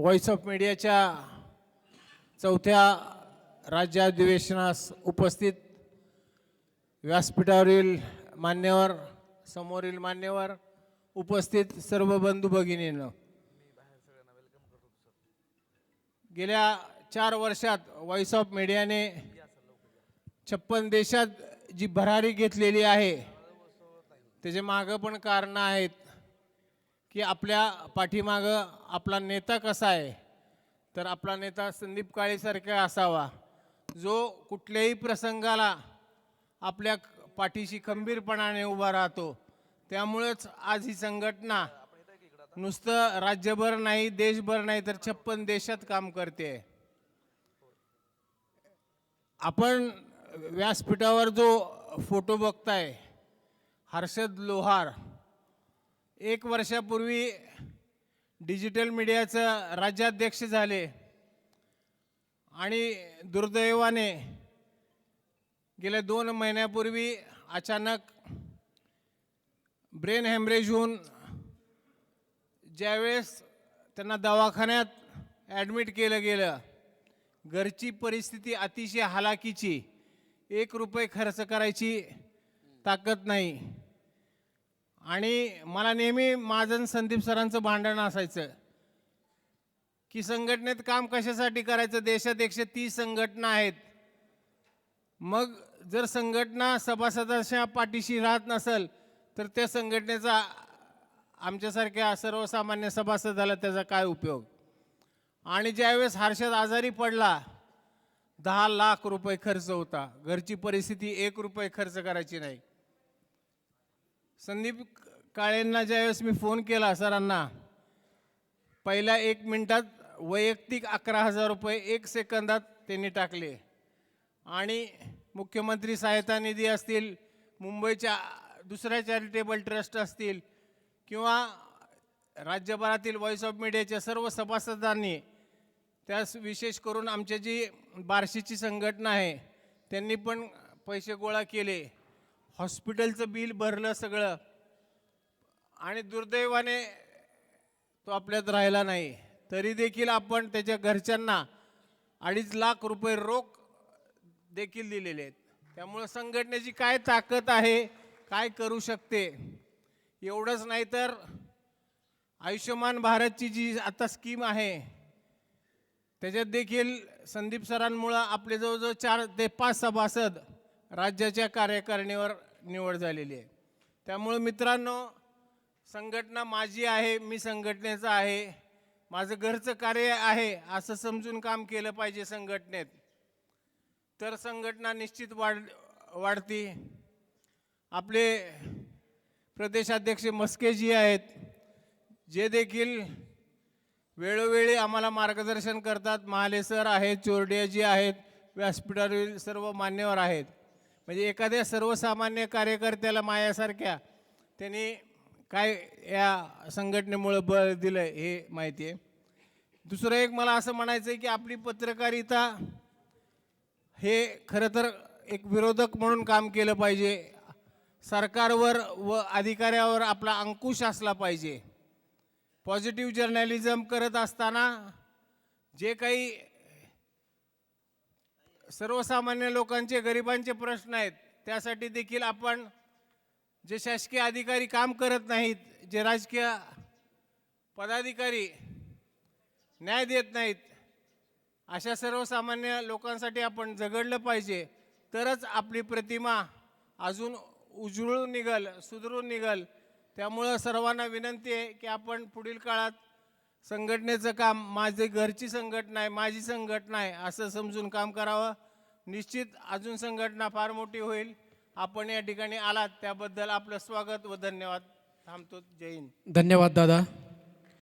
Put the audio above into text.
Voice of मीडियाच्या चौथ्या राज्याधिवेशनास उपस्थित व्यासपीठावरील मान्यवर समोरील मान्यवर उपस्थित सर्व बंधू भगिनीनं. गेल्या चार वर्षात व्हॉइस ऑफ मीडियाने छप्पन देशात जी भरारी घेतलेली आहे त्याचे मागं पण कारणं आहेत. की आपल्या पाठीमागं आपला नेता कसा आहे तर आपला नेता संदीप काळेसारखा असावा. जो कुठल्याही प्रसंगाला आपल्या पाठीशी खंबीरपणाने उभा राहतो. त्यामुळेच आज ही संघटना नुसतं राज्यभर नाही देशभर नाही तर छप्पन देशात काम करते. आपण व्यासपीठावर जो फोटो बघताय हर्षद लोहार एक वर्षापूर्वी डिजिटल मीडियाचं राज्याध्यक्ष झाले आणि दुर्दैवाने गेल्या दोन महिन्यापूर्वी अचानक ब्रेन हॅमरेज होऊन ज्यावेळेस त्यांना दवाखान्यात ॲडमिट केलं गेलं घरची परिस्थिती अतिशय हालाकीची एक रुपये खर्च करायची ताकद नाही. आणि मला नेहमी माझं संदीप सरांचं भांडण असायचं की संघटनेत काम कशासाठी करायचं? देशात एकशे तीस संघटना आहेत. मग जर संघटना सभासदांच्या पाठीशी राहत नसेल तर त्या संघटनेचा आमच्यासारख्या सर्वसामान्य सभासदाला त्याचा काय उपयोग? आणि ज्यावेळेस हर्षद आजारी पडला दहा लाख रुपये खर्च होता. घरची परिस्थिती एक रुपये खर्च करायची नाही. संदीप काळेंना ज्यावेळेस मी फोन केला सरांना पहिल्या एक मिनटात वैयक्तिक अकरा हजार रुपये एक सेकंदात त्यांनी टाकले. आणि मुख्यमंत्री सहायता निधी असतील मुंबईच्या दुसऱ्या चॅरिटेबल ट्रस्ट असतील किंवा राज्यभरातील व्हॉइस ऑफ मीडियाच्या सर्व सभासदांनी त्यास विशेष करून आमच्या जी बार्शीची संघटना आहे त्यांनी पण पैसे गोळा केले. हॉस्पिटलचं बिल भरलं सगळं. आणि दुर्दैवाने तो आपल्यात राहिला नाही. तरी देखील आपण त्याच्या घरच्यांना अडीच लाख रुपये रोख देखील दिलेले आहेत. त्यामुळं संघटनेची काय ताकद आहे काय करू शकते एवढंच नाही तर आयुष्यमान भारतची जी आता स्कीम आहे त्याच्यात देखील संदीप सरांमुळं आपले जवळजवळ चार ते पाच सभासद राज्याच्या कार्यकारिणीवर निवड झालेली आहे. त्यामुळं मित्रांनो संघटना माझी आहे मी संघटनेचं आहे माझं घरचं कार्य आहे असं समजून काम केलं पाहिजे संघटनेत. तर संघटना निश्चित वाढ वाढती. आपले प्रदेशाध्यक्ष मस्केजी आहेत जे देखील वेळोवेळी आम्हाला मार्गदर्शन करतात. महाले सर आहेत चोरडियाजी आहेत व्यासपीठावरील सर्व मान्यवर आहेत. म्हणजे एखाद्या सर्वसामान्य कार्यकर्त्याला मायासारख्या त्यांनी काय या संघटनेमुळं बळ दिलं हे माहिती आहे. दुसरं एक मला असं म्हणायचं आहे की आपली पत्रकारिता हे खरं तर एक विरोधक म्हणून काम केलं पाहिजे. सरकारवर व अधिकाऱ्यावर आपला अंकुश असला पाहिजे. पॉझिटिव्ह जर्नॅलिझम करत असताना जे काही सर्वसामान्य लोकांचे गरिबांचे प्रश्न आहेत. त्यासाठी देखील आपण जे शासकीय अधिकारी काम करत नाहीत जे राजकीय पदाधिकारी न्याय देत नाहीत अशा सर्वसामान्य लोकांसाठी आपण झगडलं पाहिजे. तरच आपली प्रतिमा अजून उजळून निघल सुधरून निघल. त्यामुळं सर्वांना विनंती आहे की आपण पुढील काळात संघटनेचं काम माझी घरची संघटना आहे माझी संघटना आहे असं समजून काम करावं. निश्चित अजून संघटना फार मोठी होईल. आपण या ठिकाणी आलात त्याबद्दल आपलं स्वागत व धन्यवाद. थांबतो. जय हिंद. धन्यवाद दादा.